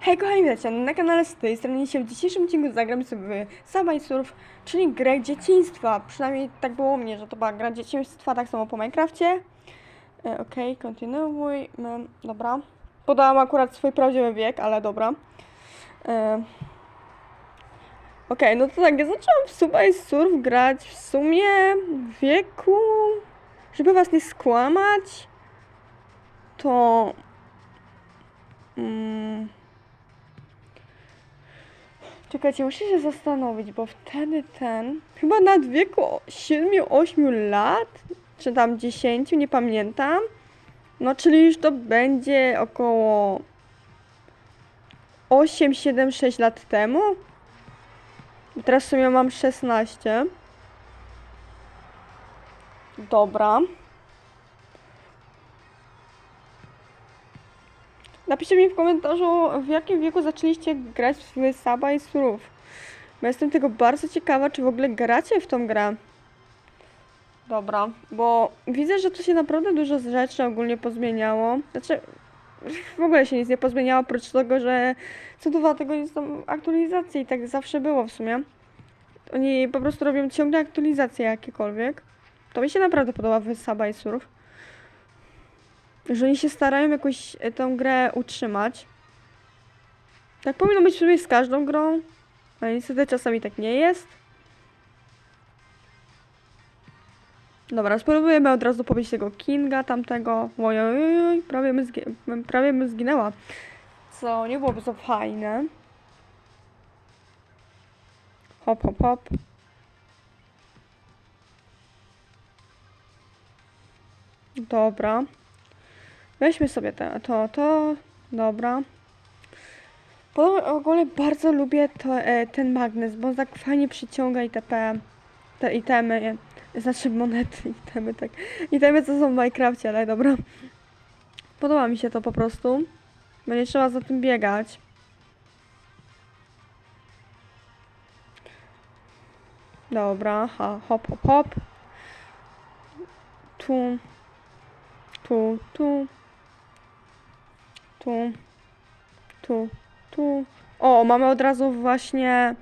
Hej kochani, witajcie na kanale z tej strony się w dzisiejszym odcinku zagram sobie Subway Surf, czyli grę dzieciństwa. Przynajmniej tak było u mnie, że to była gra dzieciństwa, tak samo po Minecrafcie. E, Okej, kontynuuj. Dobra. Podałam akurat swój prawdziwy wiek, ale dobra. E, Okej, no to tak, ja zaczęłam w Subway Surf grać w sumie w wieku, żeby was nie skłamać, to... Mm, Czekajcie, muszę się zastanowić, bo wtedy ten, chyba nad wieku 7-8 lat, czy tam 10, nie pamiętam. No, czyli już to będzie około 8, 7, 6 lat temu. Teraz w sumie mam 16. Dobra. Napiszcie mi w komentarzu, w jakim wieku zaczęliście grać w Saba i Surów. Bo jestem tego bardzo ciekawa, czy w ogóle gracie w tą grę. Dobra, bo widzę, że tu się naprawdę dużo rzeczy ogólnie pozmieniało. Znaczy, w ogóle się nic nie pozmieniało, oprócz tego, że co dwa tygodnie są aktualizacje i tak zawsze było w sumie. Oni po prostu robią ciągle aktualizacje jakiekolwiek. To mi się naprawdę podoba Saba i Surów że oni się starają jakoś e, tę grę utrzymać. Tak powinno być sumie z każdą grą, ale niestety czasami tak nie jest. Dobra, spróbujemy od razu powiedzieć tego Kinga tamtego. Ojojoj, prawie my, zgi- prawie my zginęła. Co nie byłoby to fajne. Hop, hop, hop. Dobra. Weźmy sobie te, to, to, dobra. Po, ogólnie bardzo lubię to, e, ten magnes, bo on tak fajnie przyciąga itp. Te itemy, znaczy monety, itemy, tak. Itemy co są w Minecrafcie, ale dobra. Podoba mi się to po prostu. Będzie trzeba za tym biegać. Dobra, ha, hop, hop, hop. Tu, tu, tu tu, tu, tu. O, mamy od razu właśnie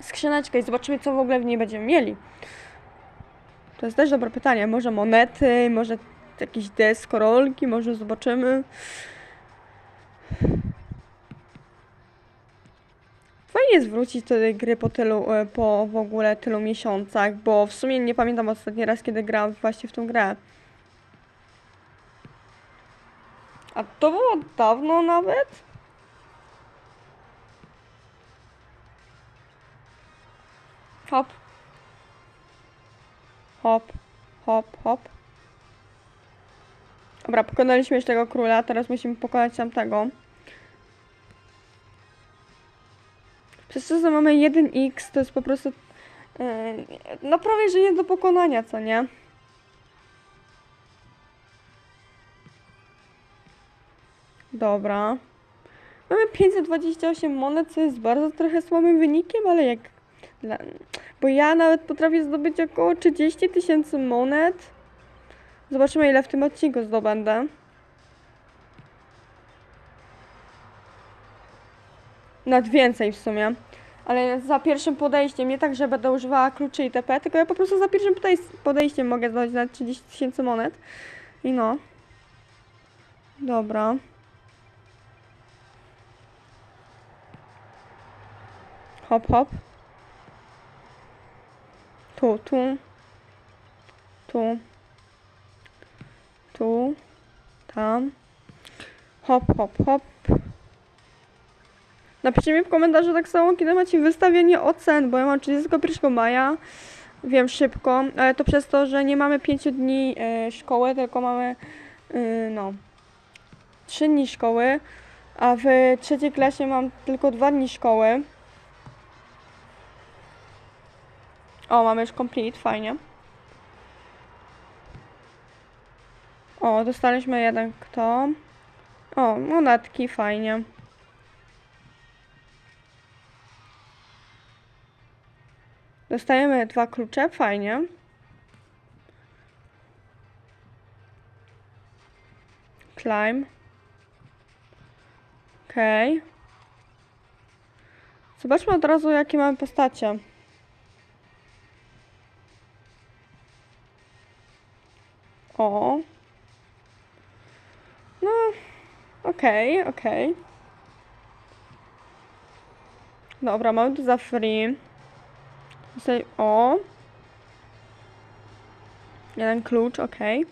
skrzyneczkę i zobaczymy, co w ogóle w niej będziemy mieli. To jest też dobre pytanie. Może monety, może jakieś deskorolki, może zobaczymy. Fajnie jest wrócić do tej gry po tylu, e, po w ogóle tylu miesiącach, bo w sumie nie pamiętam ostatni raz, kiedy grałam właśnie w tą grę. A to było dawno nawet? Hop. Hop, hop, hop. Dobra, pokonaliśmy już tego króla, teraz musimy pokonać tamtego. Przez to, że mamy 1x, to jest po prostu... Yy, no prawie, że nie do pokonania, co nie? Dobra. Mamy 528 monet, co jest bardzo trochę słabym wynikiem, ale jak... Bo ja nawet potrafię zdobyć około 30 tysięcy monet. Zobaczymy, ile w tym odcinku zdobędę. Nawet więcej w sumie. Ale za pierwszym podejściem, nie tak, że będę używała kluczy itp., tylko ja po prostu za pierwszym podejś- podejściem mogę zdobyć na 30 tysięcy monet. I no. Dobra. Hop, hop. Tu, tu. Tu. Tu. Tam. Hop, hop, hop. Napiszcie mi w komentarzu tak samo, kiedy macie wystawienie ocen, bo ja mam 31 maja. Wiem szybko, ale to przez to, że nie mamy 5 dni e, szkoły, tylko mamy e, no 3 dni szkoły, a w trzeciej klasie mam tylko 2 dni szkoły. O, mamy już complete, fajnie. O, dostaliśmy jeden kto. O, monetki, fajnie. Dostajemy dwa klucze, fajnie. Climb. Okej. Zobaczmy od razu, jakie mamy postacie. O. No, okej, okej. Dobra, mamy tu za free. Tutaj, o. Jeden klucz, okej.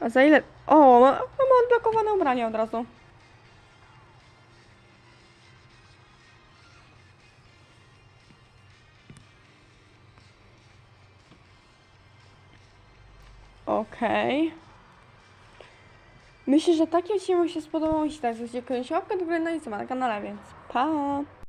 A za ile? O, ma- mamy odblokowane ubranie od razu. Okej. Myślę, że taki odcinek się spodobał. Jeśli tak, zostawcie koniecznie łapkę do góry, no i co na kanale, więc pa!